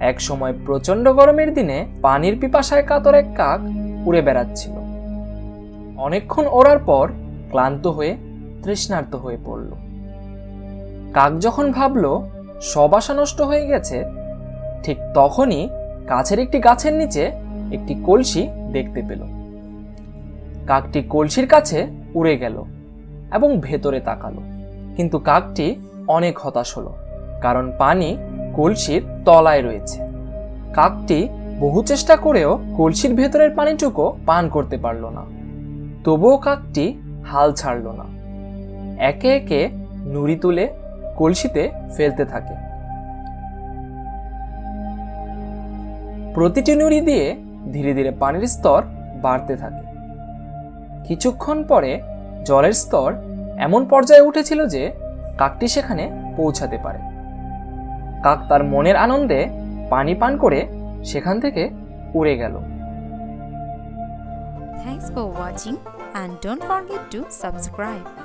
এক সময় প্রচণ্ড গরমের দিনে পানির পিপাসায় কাতর এক কাক উড়ে বেড়াচ্ছিল। অনেকক্ষণ ওড়ার পর ক্লান্ত হয়ে তৃষ্ণার্ত হয়ে পড়ল। কাক যখন ভাবল, সব আশা নষ্ট হয়ে গেছে, ঠিক তখনই কাছের একটি গাছের নিচে একটি কলসি দেখতে পেল। কাকটি কলসির কাছে উড়ে গেল এবং ভেতরে তাকালো। কিন্তু কাকটি অনেক হতাশ হলো, কারণ পানি কলসির তলায় রয়েছে। কাকটি বহু চেষ্টা করেও কলসির ভেতরের পানিটুকু পান করতে পারল না। তবুও কাকটি হাল ছাড়ল না। একে একে নুড়ি তুলে কলসিতে ফেলতে থাকে। প্রতিটি নুড়ি দিয়ে ধীরে ধীরে পানির স্তর বাড়তে থাকে। কিছুক্ষণ পরে জলের স্তর এমন পর্যায়ে উঠেছিল যে কাকটি সেখানে পৌঁছাতে পারে। কাক তার মনের আনন্দে পানি পান করে সেখান থেকে উড়ে গেল Thanks for watching and don't forget to subscribe.